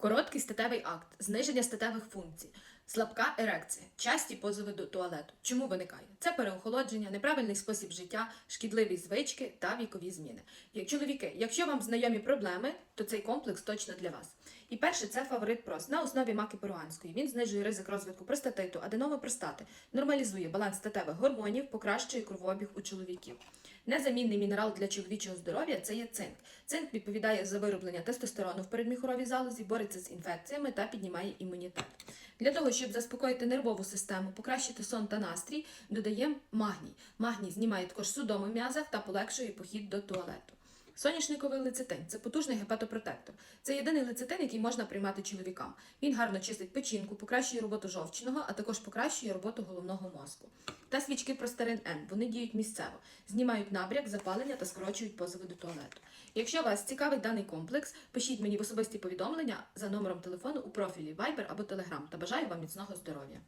Короткий статевий акт, зниження статевих функцій, слабка ерекція, часті позови до туалету. Чому виникає? Це переохолодження, неправильний спосіб життя, шкідливі звички та вікові зміни. Як чоловіки, якщо вам знайомі проблеми, то цей комплекс точно для вас. І перше це фаворит прос на основі маки перуанської. Він знижує ризик розвитку простатиту, аденоми простати, нормалізує баланс статевих гормонів, покращує кровообіг у чоловіків. Незамінний мінерал для чоловічого здоров'я це є цинк. Цинк відповідає за вироблення тестостерону в передміхоровій залозі, бореться з інфекціями та піднімає імунітет. Для того, щоб заспокоїти нервову систему, покращити сон та настрій, додаємо магній. Магній знімає також судоми в м'язах та полегшує похід до туалету. Соняшниковий лецитин це потужний гепатопротектор. Це єдиний лецитин, який можна приймати чоловікам. Він гарно чистить печінку, покращує роботу жовчного, а також покращує роботу головного мозку. Та свічки простарин Н. Вони діють місцево, знімають набряк, запалення та скорочують позови до туалету. Якщо вас цікавить даний комплекс, пишіть мені в особисті повідомлення за номером телефону у профілі Viber або Telegram та бажаю вам міцного здоров'я.